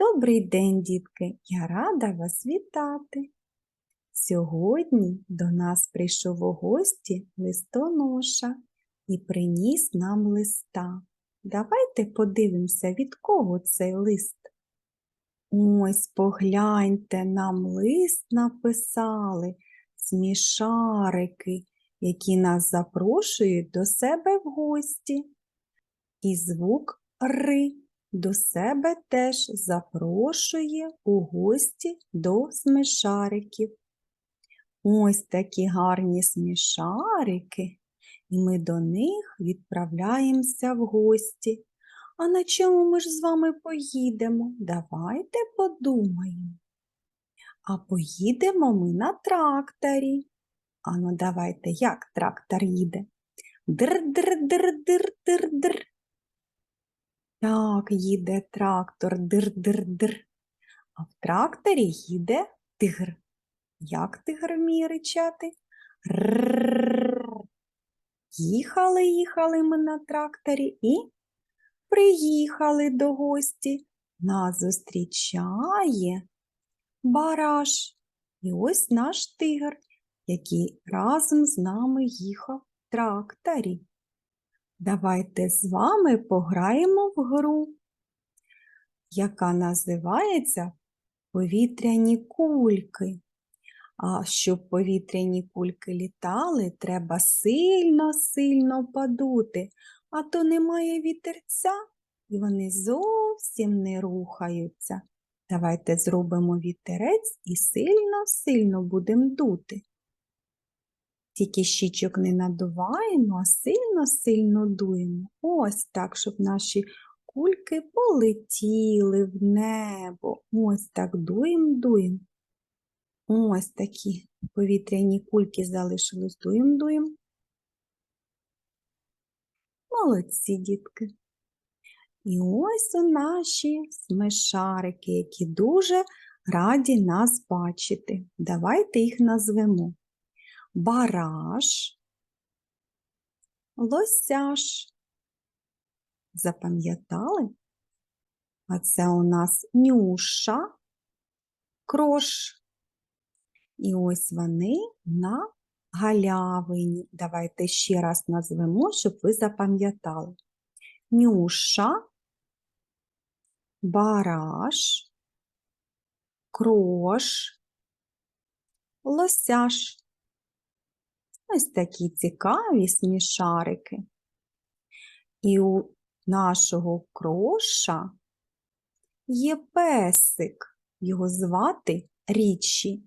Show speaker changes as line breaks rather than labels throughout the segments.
Добрий день, дітки! Я рада вас вітати. Сьогодні до нас прийшов у гості листоноша і приніс нам листа. Давайте подивимося, від кого цей лист. Ось погляньте, нам лист написали смішарики, які нас запрошують до себе в гості. І звук Ри до себе теж запрошує у гості до смішариків. Ось такі гарні смішарики, і ми до них відправляємося в гості. А на чому ми ж з вами поїдемо? Давайте подумаємо. А поїдемо ми на тракторі. Ану, давайте, як трактор їде? Др-др-др-др-др-др. Так, їде трактор дир-дир-дир. А в тракторі їде тигр. Як тигр вміє ричати? Їхали, їхали ми на тракторі і приїхали до гості. Нас зустрічає бараш. І ось наш тигр, який разом з нами їхав в тракторі. Давайте з вами пограємо в гру, яка називається повітряні кульки. А щоб повітряні кульки літали, треба сильно-сильно подути, а то немає вітерця, і вони зовсім не рухаються. Давайте зробимо вітерець і сильно-сильно будемо дути. Тільки щічок не надуваємо, а сильно-сильно дуємо. Ось так, щоб наші кульки полетіли в небо. Ось так дуємо, дуємо. Ось такі повітряні кульки залишились. Дуємо, дуємо. Молодці, дітки. І ось у наші смешарики, які дуже раді нас бачити. Давайте їх назвемо бараш, лосяш. Запам'ятали? А це у нас нюша, крош. І ось вони на галявині. Давайте ще раз назвемо, щоб ви запам'ятали. Нюша, бараш, крош, лосяш. Ось такі цікаві смішарики. І у нашого кроша є песик, його звати Річі.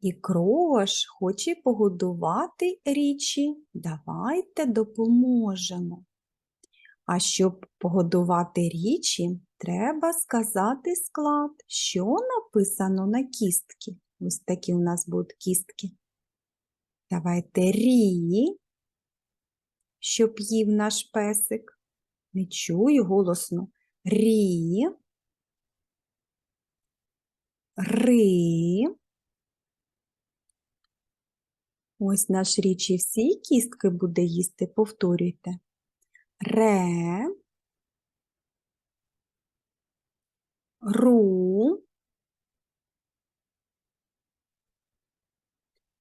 І крош хоче погодувати річі. Давайте допоможемо. А щоб погодувати річі, треба сказати склад, що написано на кістки. Ось такі у нас будуть кістки. Давайте рі, щоб їв наш песик. Не чую голосно. Рі. Ри. Ось наш річі всі кістки буде їсти, повторюйте. Ре. Ру.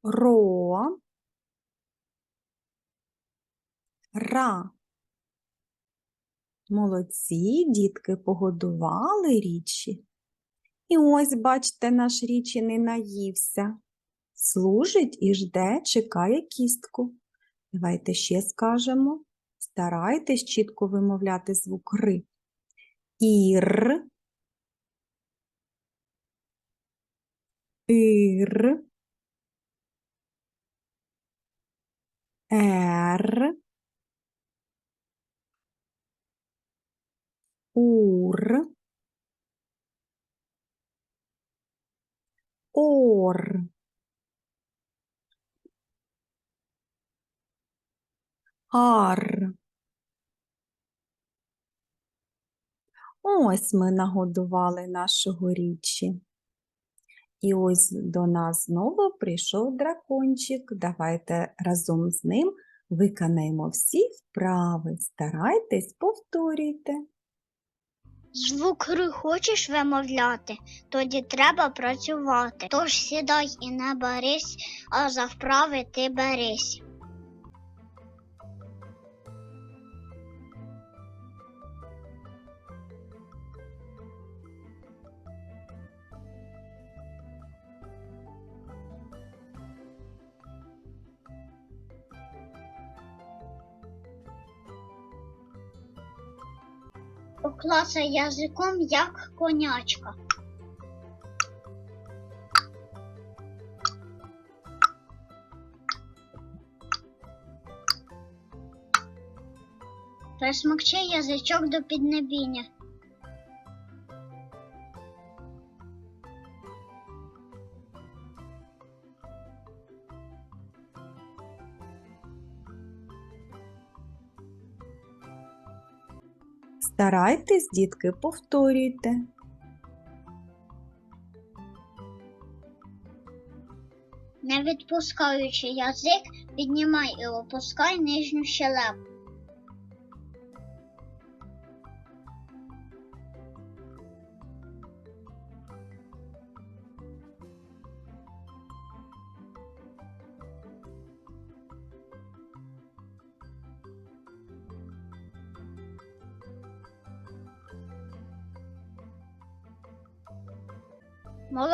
Ро. Ра. Молодці, дітки погодували річі. І ось, бачите, наш річі не наївся. Служить і жде, чекає кістку. Давайте ще скажемо. Старайтесь чітко вимовляти звук ри. Ір. Ір. Р. Ур. Ор. Ар. Ось ми нагодували нашого річі. І ось до нас знову прийшов дракончик. Давайте разом з ним виконаємо всі вправи. Старайтесь, повторюйте.
Звук ри хочеш вимовляти, тоді треба працювати. Тож сідай і не берись, а за вправи ти берись. Поклацай язиком, як конячка. Присмокчи язичок до піднебіння.
Старайтесь, дітки, повторюйте.
Не відпускаючи язик, піднімай і опускай нижню щелепу.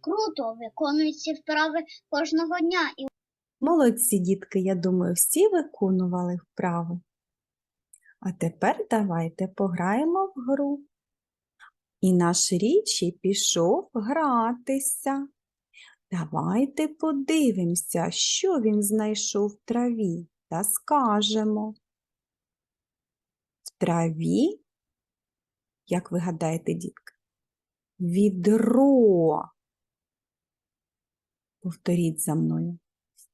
Круто, виконуй ці вправи кожного дня
Молодці, дітки, я думаю, всі виконували вправи. А тепер давайте пограємо в гру. І наш річі пішов гратися. Давайте подивимося, що він знайшов в траві, та скажемо. В траві, як ви гадаєте, дітки, відро. Повторіть за мною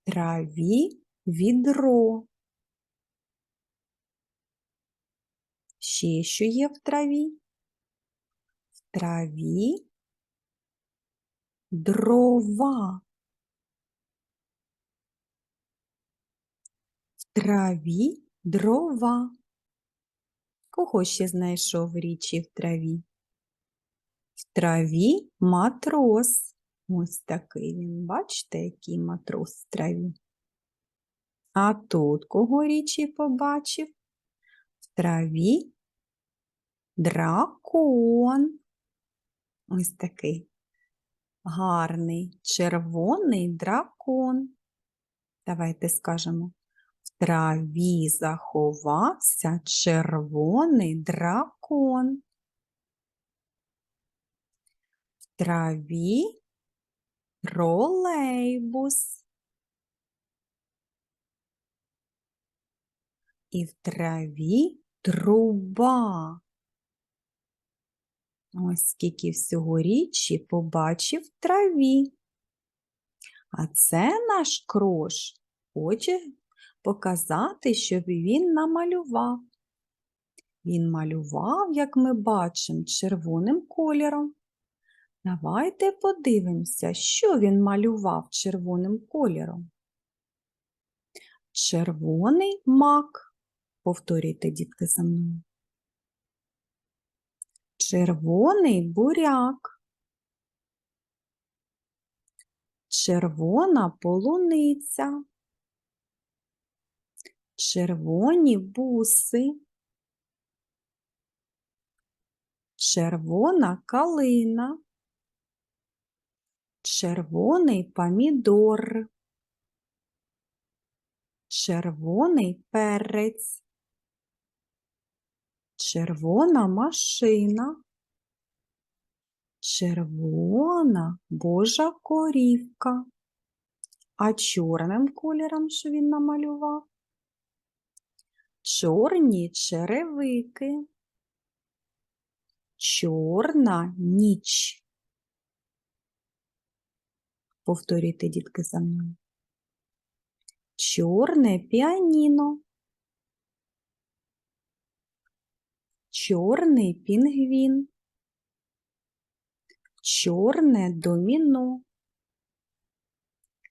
траві відро. Ще що є в траві? В траві дрова. В траві дрова. Кого ще знайшов річі в траві? В траві матрос. Ось такий він, бачите, який матрос в траві. А тут кого річі побачив? В траві дракон. Ось такий гарний червоний дракон. Давайте скажемо. В траві заховався червоний дракон. В траві тролейбус. І в траві труба. Ось скільки всього річі побачив в траві. А це наш крош хоче показати, щоб він намалював. Він малював, як ми бачимо, червоним кольором. Давайте подивимося, що він малював червоним кольором. Червоний мак. Повторюйте, дітки, за мною. Червоний буряк. Червона полуниця. Червоні буси. червона калина, червоний помідор, червоний перець, червона машина, червона божа корівка. А чорним кольором, що він намалював? Чорні черевики, чорна ніч. Повторюйте, дітки, за мною. Чорне піаніно, чорний пінгвін, чорне доміно,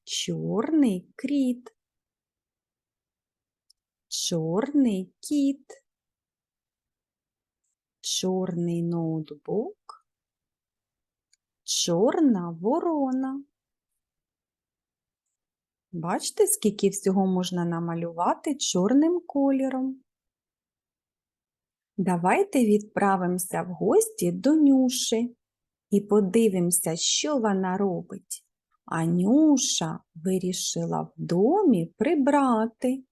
чорний кріт, чорний кіт, чорний ноутбук, чорна ворона. Бачите, скільки всього можна намалювати чорним кольором. Давайте відправимося в гості до Нюши і подивимося, що вона робить. А Нюша вирішила в домі прибрати.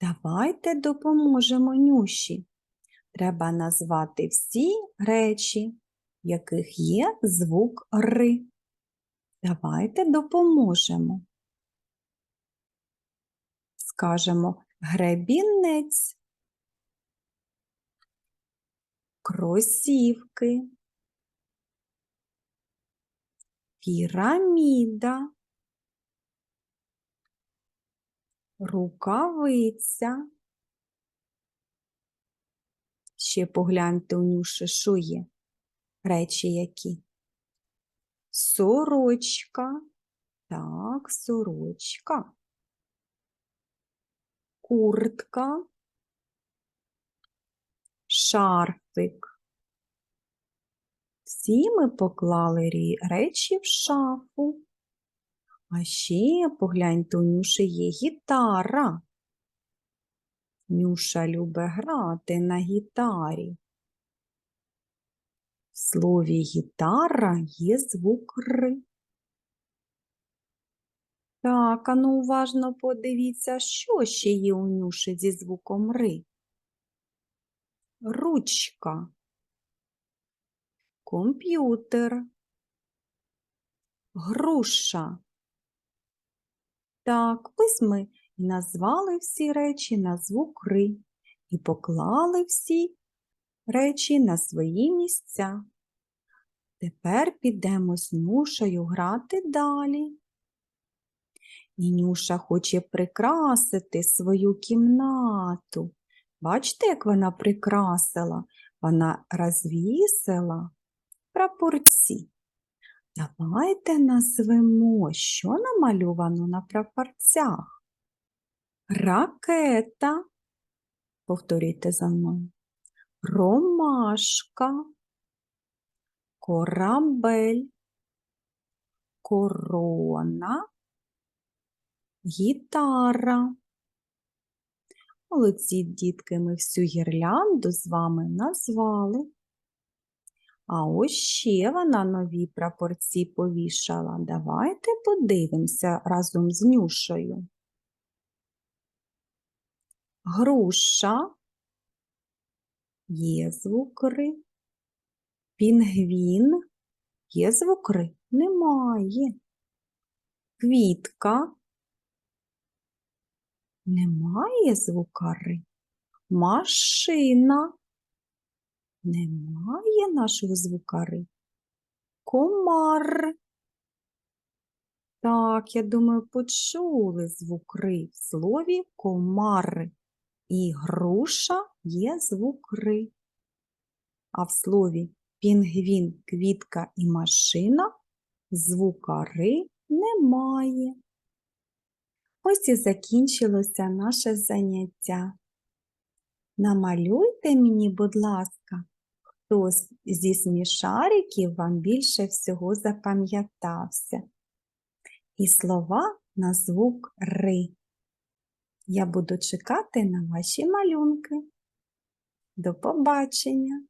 Давайте допоможемо Нюші. Треба назвати всі речі, яких є звук Р. Давайте допоможемо. Скажемо гребінець, кросівки, піраміда, рукавиця. Ще погляньте у Нюші, що є. Речі які. Сорочка. Так, сорочка. Куртка. Шарфик. Всі ми поклали речі в шафу. А ще погляньте, у Нюші є гітара. Нюша любить грати на гітарі. В слові гітара є звук Р. Так, ану уважно подивіться, що ще є у Нюші зі звуком Р. Ручка, комп'ютер, груша. Так, ось ми і назвали всі речі на звук Ри і поклали всі речі на свої місця. Тепер підемо з Нюшею грати далі. І Нюша хоче прикрасити свою кімнату. Бачите, як вона прикрасила? Вона розвісила прапорці. Давайте назвемо, що намальовано на прапорцях. Ракета. Повторюйте за мною. Ромашка. Корабель. Корона. Гітара. Молодці, дітки, ми всю гірлянду з вами назвали. А ось ще вона нові прапорці повішала. Давайте подивимося разом з Нюшею. Груша. Є звукри. Пінгвін. Є звукри? Немає. Квітка. Немає звукари. Машина. Немає нашого звукари. Комар. Так, я думаю, почули звук ри в слові комар. І груша є звук ри. А в слові пінгвін, квітка і машина звука ри немає. Ось і закінчилося наше заняття. Намалюйте мені, будь ласка, хто зі смішариків вам більше всього запам'ятався. І слова на звук Ри. Я буду чекати на ваші малюнки. До побачення!